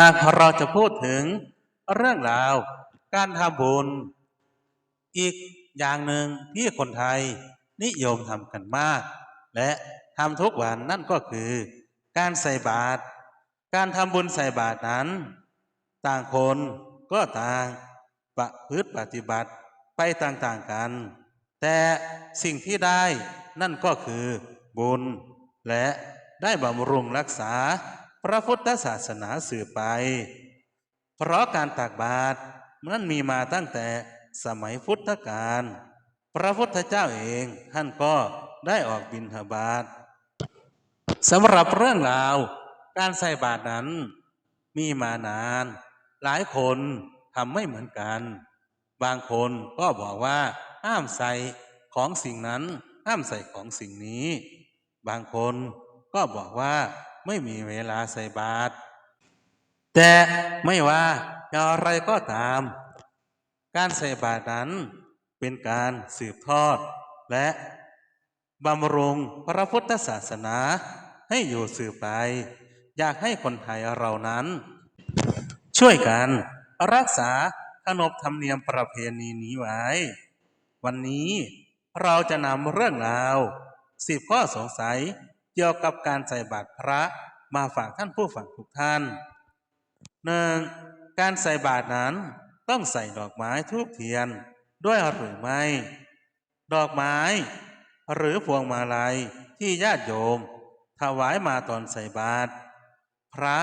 หากเราจะพูดถึงเรื่องราว การทำบุญ อีกอย่างหนึ่งที่คนไทยนิยมทำกันมาก และทำทุกวันนั่นก็คือ การใส่บาตรการทำบุญใส่บาตรนั้น ต่างคนก็ต่างประพฤติปฏิบัติไปต่างๆกัน แต่สิ่งที่ได้นั่นก็คือบุญ และได้บำรุงรักษา พระพุทธศาสนาสืบไป เพราะการตักบาตรนั้นมีมาตั้งแต่สมัยพุทธกาลพระพุทธเจ้าเองท่านก็ได้ออกบิณฑบาตสำหรับเรื่องราว การใส่บาตรนั้นมีมานาน หลายคนทำไม่เหมือนกัน บางคนก็บอกว่า ห้ามใส่ของสิ่งนั้น ห้ามใส่ของสิ่งนี้ บางคนก็บอกว่า ไม่มีเวลาใส่บาตรแต่ไม่ว่าอย่างไรก็ตาม การใส่บาตรนั้นเป็นการสืบทอด และบำรุงพระพุทธศาสนาให้อยู่สืบไป อยากให้คนไทยเรานั้น ช่วยกันรักษาขนบธรรมเนียมประเพณีนี้ไว้ วันนี้เราจะนำเรื่องราวสิบข้อสงสัย เกี่ยวกับการใส่บาตรพระมาฝากท่านผู้ฟังทุกท่านหนึ่งการใส่บาตรนั้นต้องใส่ดอกไม้ทูบเทียนด้วยหรือไม่ ดอกไม้ หรือพวงมาลัยที่ญาติโยม ถวายมาตอนใส่บาตรพระ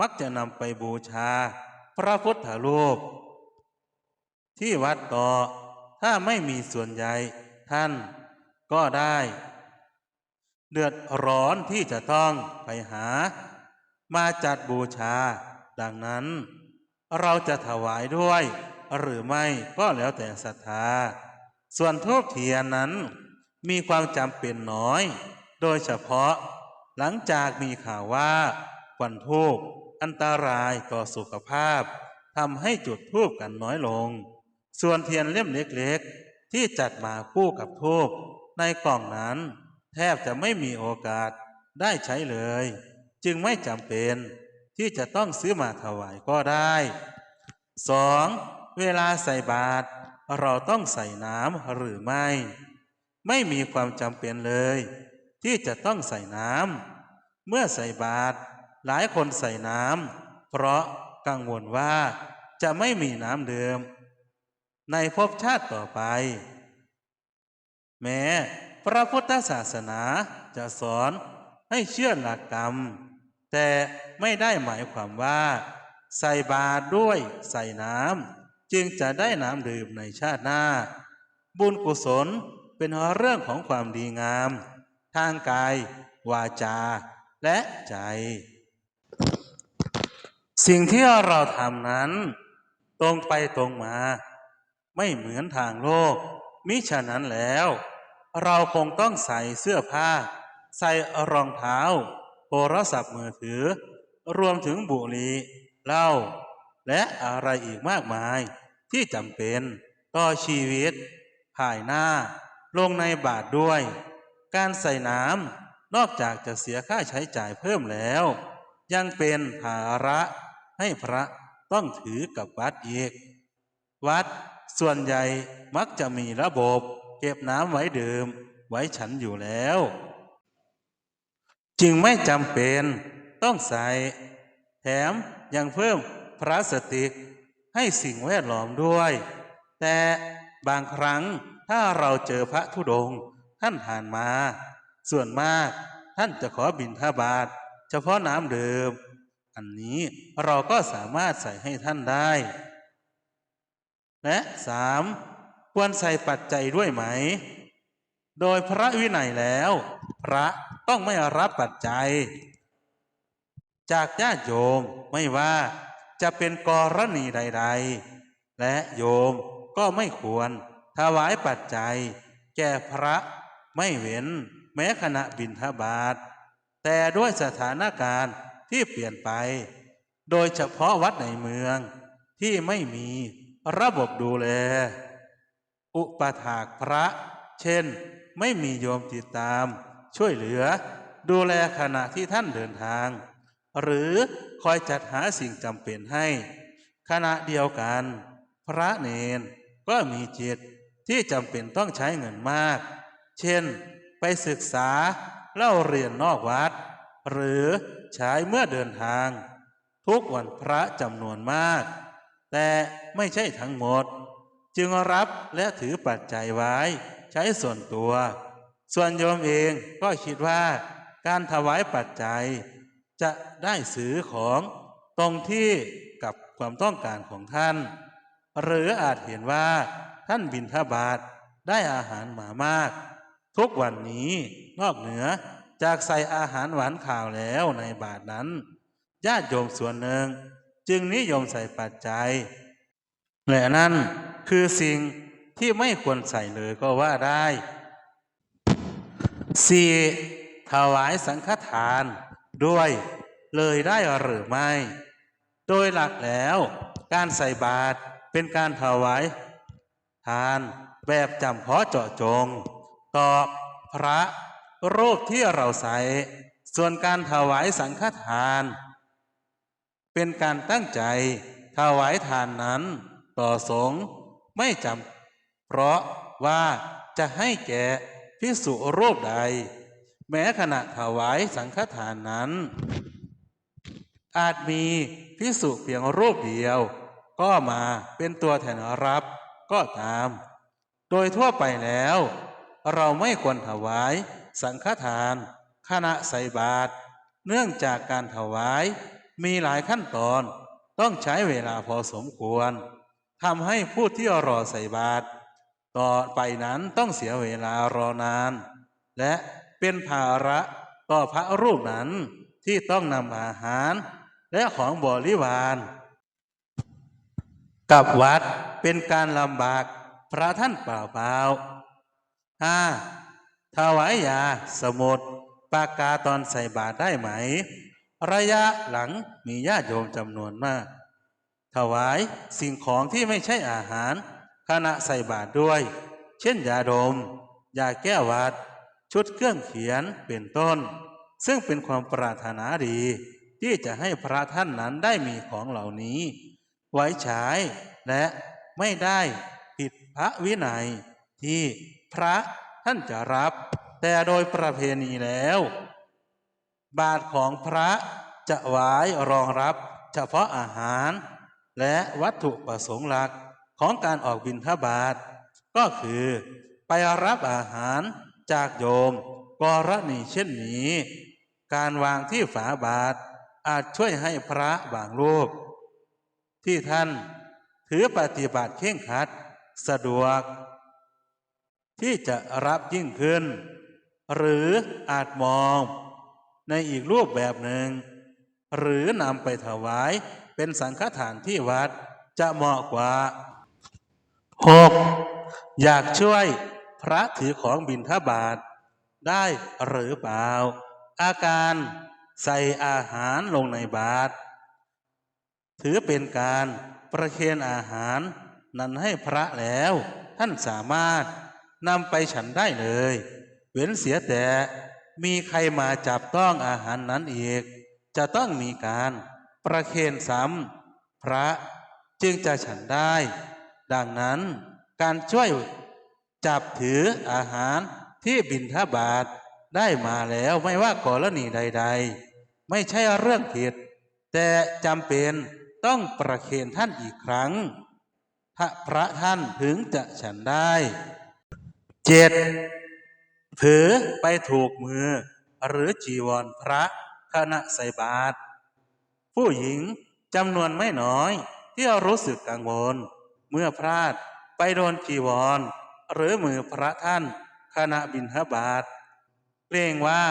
มักจะนำไปบูชา พระพุทธรูปที่วัดต่อถ้าไม่มีส่วนใหญ่ท่านก็ได้ เดือดร้อนที่จะต้องไปหา มาจัดบูชา ดังนั้น เราจะถวายด้วย หรือไม่ก็แล้วแต่ศรัทธา ส่วนทูบเทียนนั้น มีความจำเป็นน้อย โดยเฉพาะ หลังจากมีข่าวว่าควันทูบอันตรายต่อสุขภาพทำให้จุดทูบกันน้อยลง ส่วนเทียนเล่มเล็กๆ ที่จัดมาคู่กับทูบในกล่องนั้น แทบจะไม่มีโอกาสได้ใช้เลย จึงไม่จำเป็นที่จะต้องซื้อมาถวายก็ได้ 2. เวลาใส่บาตรเราต้องใส่น้ำหรือไม่ ไม่มีความจำเป็นเลย ที่จะต้องใส่น้ำเมื่อใส่บาตรหลายคนใส่น้ำเพราะกังวลว่าจะไม่มีน้ำเดิม ในภพชาติต่อไป แม้ พระพุทธศาสนาจะสอนให้เชื่อหลักกรรม แต่ไม่ได้หมายความว่า ใส่บาตรด้วยใส่น้ำจึงจะได้น้ำดื่มในชาติหน้า บุญกุศลเป็นเรื่องของความดีงาม ทางกาย วาจา และใจ สิ่งที่เราทำนั้น ตรงไปตรงมา ไม่เหมือนทางโลก มิฉะนั้นแล้ว เราคงต้องใส่เสื้อผ้า ใส่รองเท้า โทรศัพท์มือถือ รวมถึงบุหรี่เหล้าและอะไรอีกมากมาย ที่จำเป็นต่อชีวิต ภายหน้า ลงในบาทด้วย การใส่น้ำนอกจากจะเสียค่าใช้จ่ายเพิ่มแล้ว ยังเป็นภาระให้พระต้องถือกับวัดอีก วัดส่วนใหญ่มักจะมีระบบ ก็บน้ำไว้ดื่มไว้ฉันอยู่แล้ว จึงไม่จำเป็นต้องใส่ แถมยังเพิ่มพลาสติกให้สิ่งแวดล้อมด้วย แต่บางครั้งถ้าเราเจอพระธุดงค์ท่านผ่านมา ส่วนมากท่านจะขอบิณฑบาตเฉพาะน้ำดื่มอันนี้เราก็สามารถใส่ให้ท่านได้ และสาม ควรใส่ปัจจัยด้วยไหม โดยพระวินัยแล้ว พระต้องไม่รับปัจจัย จากญาติโยมไม่ว่าจะเป็นกรณีใด ๆ และโยมก็ไม่ควรถวายปัจจัย แก่พระไม่เว้นแม้ขณะบิณฑบาตแต่ด้วยสถานการณ์ที่เปลี่ยนไป โดยเฉพาะวัดในเมืองที่ไม่มีระบบดูแล อุปถากพระ เช่น ไม่มีโยมติดตาม ช่วยเหลือ ดูแลขณะที่ท่านเดินทาง หรือคอยจัดหาสิ่งจำเป็นให้ ขณะเดียวกัน พระเนนก็มีจิตที่จำเป็นต้องใช้เงินมาก เช่น ไปศึกษาเล่าเรียนนอกวัด หรือใช้เมื่อเดินทาง ทุกวันพระจำนวนมาก แต่ไม่ใช่ทั้งหมด จึงรับและถือปัจจัยไว้ ใช้ส่วนตัว ส่วนโยมเองก็คิดว่า การถวายปัจจัย จะได้ซื้อของตรงที่กับความต้องการของท่าน หรืออาจเห็นว่าท่านบินทบาทได้อาหารหมามาก ทุกวันนี้นอกเหนือจากใส่อาหารหวานข่าวแล้วในบาทนั้นญาติโยมส่วนหนึ่ง จึงนิยมใส่ปัจจัยและนั่น คือสิ่งที่ไม่ควรใส่เลยก็ว่าได้สี่ถวายสังฆทานด้วยเลยได้หรือไม่ โดยหลักแล้วการใส่บาตรเป็นการถวายทานแบบจำเพาะเจาะจงต่อพระรูปที่เราใส่ ส่วนการถวายสังฆทาน เป็นการตั้งใจถวายทานนั้นต่อสงฆ์ ไม่จำ เพราะว่าจะให้แก่พิสุรูปใด แม้ขณะถวายสังฆทานนั้น อาจมีพิสุเพียงรูปเดียว ก็มาเป็นตัวแทนรับก็ตาม โดยทั่วไปแล้ว เราไม่ควรถวายสังฆทานขณะใส่บาตรเนื่องจากการถวายมีหลายขั้นตอนต้องใช้เวลาพอสมควร ทำให้ผู้ที่รอใส่บาตรต่อไปนั้นต้องเสียเวลารอนาน และเป็นภาระต่อพระรูปนั้นที่ต้องนำอาหาร และของบริวารกับวัดเป็นการลำบากพระท่านเปล่าเปล่าห้าถวายยาสมุดปากกาตอนใส่บาตรได้ไหม ระยะหลังมีญาติโยมจำนวนมาก ถวายสิ่งของที่ไม่ใช่อาหารขณะใส่บาตรด้วย เช่นยาดม ยาแก้หวัด ชุดเครื่องเขียนเป็นต้น ซึ่งเป็นความปรารถนาดี ที่จะให้พระท่านนั้นได้มีของเหล่านี้ ไว้ใช้และไม่ได้ผิดพระวินัย ที่พระท่านจะรับ แต่โดยประเพณีแล้ว บาทของพระจะไว้รองรับเฉพาะอาหาร และวัตถุประสงค์หลักของการออกบิณฑบาตก็คือไปรับอาหารจากโยมกรณีเช่นนี้ การวางที่ฝาบาท อาจช่วยให้พระบางรูป ที่ท่านถือปฏิบัติเข่งครัดสะดวก ที่จะรับยิ่งขึ้น หรืออาจมองในอีกรูปแบบหนึ่ง หรือนำไปถวาย เป็นสังฆทานที่วัดจะเหมาะกว่า 6. อยากช่วยพระถือของบิณฑบาตได้หรือเปล่า อาการใส่อาหารลงในบาตรถือเป็นการประเคนอาหารนั้นให้พระแล้ว ท่านสามารถนำไปฉันได้เลย เว้นเสียแต่มีใครมาจับต้องอาหารนั้นอีก จะต้องมีการ ประเคนซ้ำพระจึงจะฉันได้ ดังนั้นการช่วยจับถืออาหารที่บินทบาทได้มาแล้วไม่ว่ากรณีใด ๆ ไม่ใช่เรื่องผิด แต่จำเป็นต้องประเคนท่านอีกครั้งพระพระท่านถึงจะฉันได้เจ็ดถือไปถูกมือ หรือจีวรพระขณะใส่บาตร ผู้หญิงจำนวนไม่น้อยที่รู้สึกกังวล เมื่อพลาดไปโดนจีวร หรือมือพระท่านขณะบิณฑบาตเกรงว่า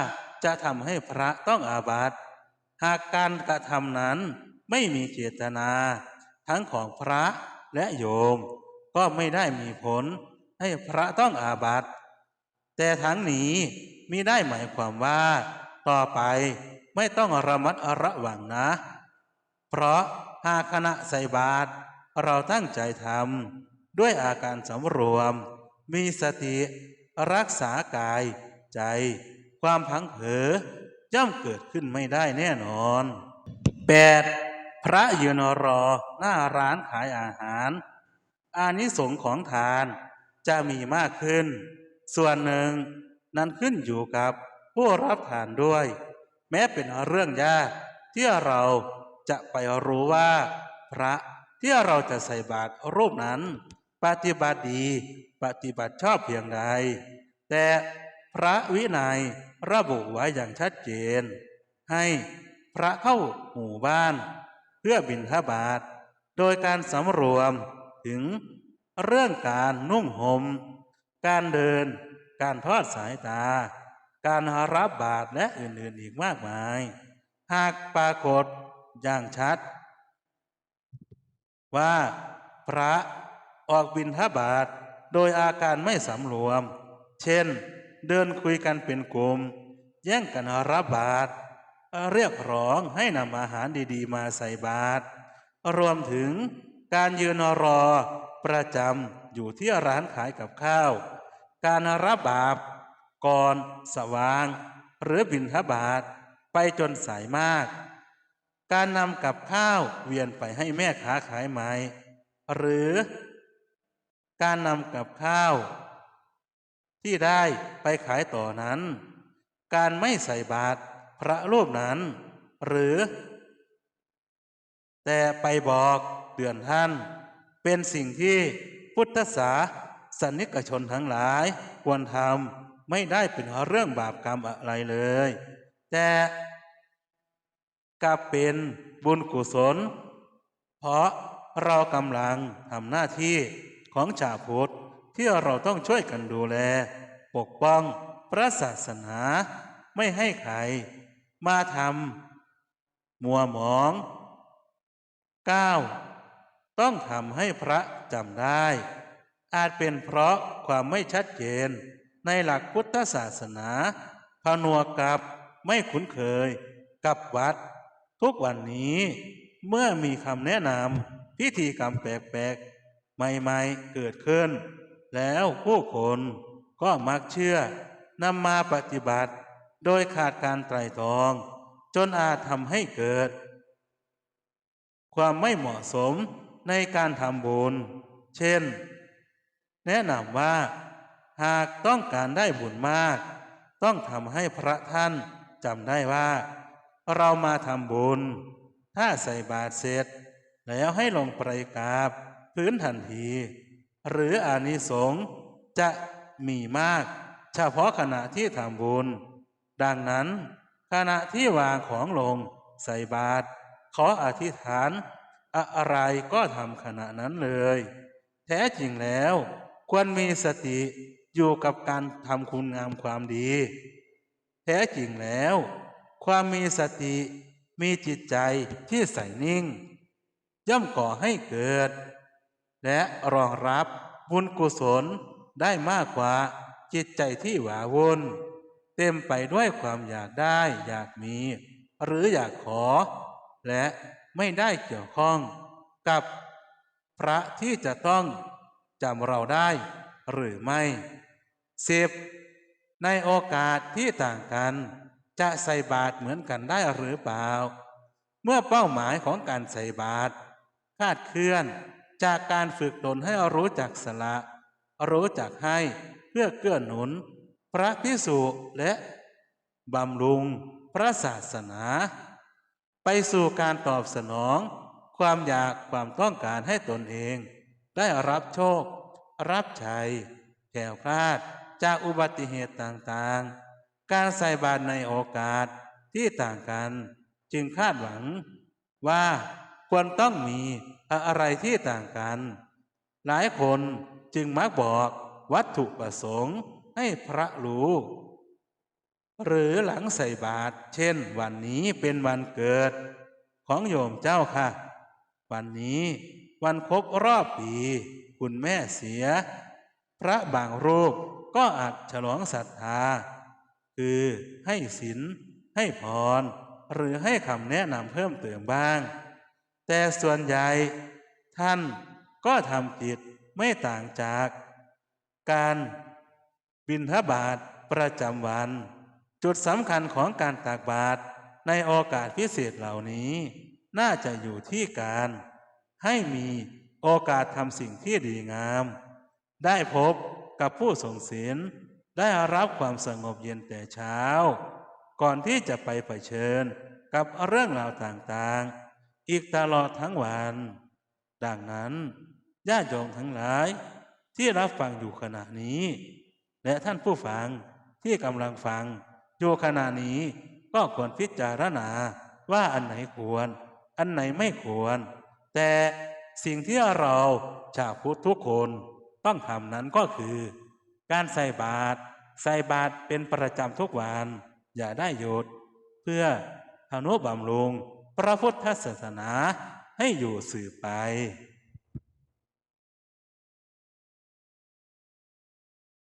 จะทำให้พระต้องอาบัติหากการกระทำนั้นไม่มีเจตนา ทั้งของพระและโยม ก็ไม่ได้มีผลให้พระต้องอาบัติแต่ทั้งนี้มิได้หมายความว่า ต่อไปไม่ต้องระมัดระวังนะ เพราะหากขณะใส่บาตรเราตั้งใจทำด้วยอาการสำรวม มีสติ รักษากายใจ ความพังเผลอย่อมเกิดขึ้นไม่ได้แน่นอนแปดพระยืนรอหน้าร้านขายอาหาร อานิสงของทานจะมีมากขึ้น ส่วนหนึ่งนั้นขึ้นอยู่กับผู้รับทานด้วย แม้เป็นเรื่องยากที่เรา จะไปรู้ว่าพระที่เราจะใส่บาตรรูปนั้น ปฏิบัติดี ปฏิบัติชอบเพียงใด แต่พระวินัยระบุไว้อย่างชัดเจน ให้พระเข้าหมู่บ้าน เพื่อบิณฑบาตโดยการสำรวมถึงเรื่องการนุ่งหม่มการเดิน การทอดสายตา การรับบาตรและอื่นๆอีกมากมาย หากปรากฏ อย่างชัด ว่าพระออกบิณฑบาตโดยอาการไม่สำรวม เช่น เดินคุยกันเป็นกลุ่ม แย่งกันรับบาตรเรียกร้องให้นำอาหารดีๆ มาใส่บาตรรวมถึงการยืนรอประจำอยู่ที่ร้านขายกับข้าว การรับบาปก่อนสว่าง หรือบิณฑบาตไปจนสายมาก การนำกับข้าวเวียนไปให้แม่ค้าขายไหมหรือการนำกับข้าว ที่ได้ไปขายต่อนั้น การไม่ใส่บาตรพระรูปนั้น หรือ แต่ไปบอกเตือนท่าน เป็นสิ่งที่พุทธศาสนิกชนทั้งหลายควรทำไม่ได้เป็นเรื่องบาปกรรมอะไรเลย แต่ กลับเป็นบุญกุศล เพราะเรากำลังทำหน้าที่ของชาวพุทธที่เราต้องช่วยกันดูแล ปกป้องพระศาสนาไม่ให้ใคร มาทำมัวหมอง 9. ต้องทำให้พระจำได้ อาจเป็นเพราะความไม่ชัดเจนในหลักพุทธศาสนาผนวกกับไม่คุ้นเคยกับวัด ทุกวันนี้เมื่อมีคำแนะนำพิธีกรรมแปลกๆ ใหม่ๆ เกิดขึ้น แล้วผู้คนก็มักเชื่อนำมาปฏิบัติ โดยขาดการไตร่ตรอง จนอาจทำให้เกิด ความไม่เหมาะสมในการทำบุญ เช่น แนะนำว่า หากต้องการได้บุญมาก ต้องทำให้พระท่านจำได้ว่า เรามาทำบุญ ถ้าใส่บาตรเสร็จ แล้วให้ลงไปกราบพื้นทันที หรืออานิสงส์จะมีมาก เฉพาะขณะที่ทำบุญ ดังนั้น ขณะที่วางของลงใส่บาตรขออธิษฐาน อะไรก็ทำขณะนั้นเลย แท้จริงแล้ว ควรมีสติอยู่กับการทำคุณงามความดี แท้จริงแล้ว ความมีสติมีจิตใจที่ใส่นิ่ง ย่อมก่อให้เกิด และรองรับบุญกุศลได้มากกว่าจิตใจที่หวาวนเต็มไปด้วยความอยากได้อยากมี หรืออยากขอ และไม่ได้เกี่ยวข้องกับพระที่จะต้องจำเราได้หรือไม่สิบในโอกาสที่ต่างกัน จะใส่บาตรเหมือนกันได้หรือเปล่า เมื่อเป้าหมายของการใส่บาตรคาดเคลื่อนจากการฝึกตนให้รู้จักสละ รู้จักให้เพื่อเกื้อหนุน พระพิสุและบำรุงพระศาสนา ไปสู่การตอบสนอง ความอยากความต้องการให้ตนเอง ได้รับโชค รับชัยแก้วคลาดจากอุบัติเหตุต่างๆ การใส่บาตรในโอกาสที่ต่างกัน จึงคาดหวังว่าควรต้องมีอะไรที่ต่างกัน หลายคนจึงมักบอกวัตถุประสงค์ให้พระรู้หรือหลังใส่บาตรเช่น วันนี้เป็นวันเกิด ของโยมเจ้าค่ะ วันนี้วันครบรอบปี คุณแม่เสีย พระบางรูปก็อาจฉลองศรัทธา คือให้ศีลให้พร หรือให้คำแนะนำเพิ่มเติมบ้าง แต่ส่วนใหญ่ท่านก็ทำกิจไม่ต่างจาก การบิณฑบาตประจำวัน จุดสำคัญของการตักบาตรในโอกาสพิเศษเหล่านี้ น่าจะอยู่ที่การ ให้มีโอกาสทำสิ่งที่ดีงาม ได้พบกับผู้ทรงศีล ได้รับความสงบเย็นแต่เช้า ก่อนที่จะไปเผชิญกับเรื่องราวต่างๆ อีกตลอดทั้งวัน ดังนั้นญาติโยมทั้งหลาย ที่รับฟังอยู่ขณะนี้ และท่านผู้ฟังที่กำลังฟังอยู่ขณะนี้ก็ควรพิจารณาว่าอันไหนควร อันไหนไม่ควร แต่สิ่งที่เราชาวพุทธทุกคนต้องทำนั้นก็คือ การใส่บาตรใส่บาตรเป็นประจำทุกวัน อย่าได้หยุด เพื่ออนุบำรุงพระพุทธศาสนาให้อยู่สืบไป